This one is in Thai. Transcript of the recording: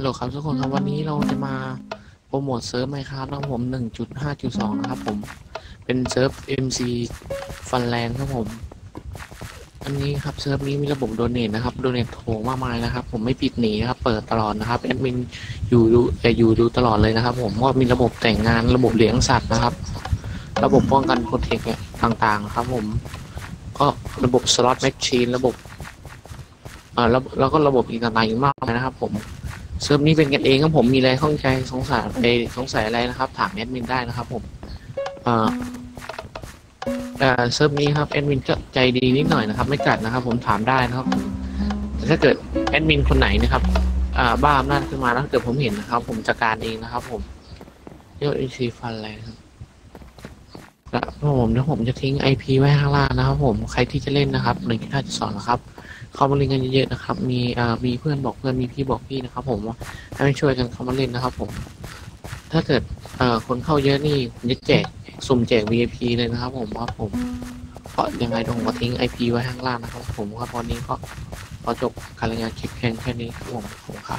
ฮัลโหลครับทุกคนครับวันนี้เราจะมาโปรโมทเซิร์ฟไหมครับนะครับผม 1.5.2 นะครับผม เป็นเซิร์ฟ MC ฟันแลนครับผม อันนี้ครับเซิร์ฟนี้มีระบบโดเน a นะครับโดเน a โถมากมายนะครับ ผมไม่ปิดหนีนะครับ เปิดตลอดนะครับแอดมินอยู่ดูแต่อยู่ดูตลอดเลยนะครับ ผมก็มีระบบแต่งงานระบบเลี้ยงสัตว์นะครับ ระบบป้องกันโปรเทคต่างๆครับ ผม ก็ระบบสล็อตแมชชีนระบบอ่าแล้วแล้วก็ระบบอีกต่างๆอีกมากมายนะครับ ผม เซิร์ฟนี้เป็นกันเองครับผมมีอะไรข้องใจสงสัยไปสงสัยอะไรนะครับ ถามแอดมินได้นะครับ ผมเอ่าเอ่อเซิร์ฟนี้ครับแอดมินก็ใจดีนิดหน่อยนะครับ ไม่กัดนะครับ ผมถามได้นะครับแต่ถ้าเกิดแอดมินคนไหนนะครับอ่าบ้าอำนาจขึ้นมาแล้วถ้าเกิดผมเห็นนะครับ ผมจัดการเองนะครับ ผมเรียกเอซีฟันอะไรครับ แล้วผมเดี๋ยวผมจะทิ้ง IP ไว้ข้างล่างนะครับ ผมใครที่จะเล่นนะครับหนึ่งที่ห้าจะสอนนะครับเข้ามาเล่นกันเยอะๆนะครับ มีอ่ามีเพื่อนบอกเพื่อนมีพี่บอกพี่นะครับ ผมว่าให้ช่วยกันเข้ามาเล่นนะครับ ผม ถ้าเกิดเอ่อคนเข้าเยอะนี่ผมจะแจกสุ่มแจก VIP เลยนะครับ ผมครับผมก็ยังไงเดี๋ยวผมก็ทิ้ง IP ไว้ข้างล่างนะครับ ผมครับวันนี้ก็ขอจบการรายงานคลิปเพียงแค่นี้ครับผมผมครับ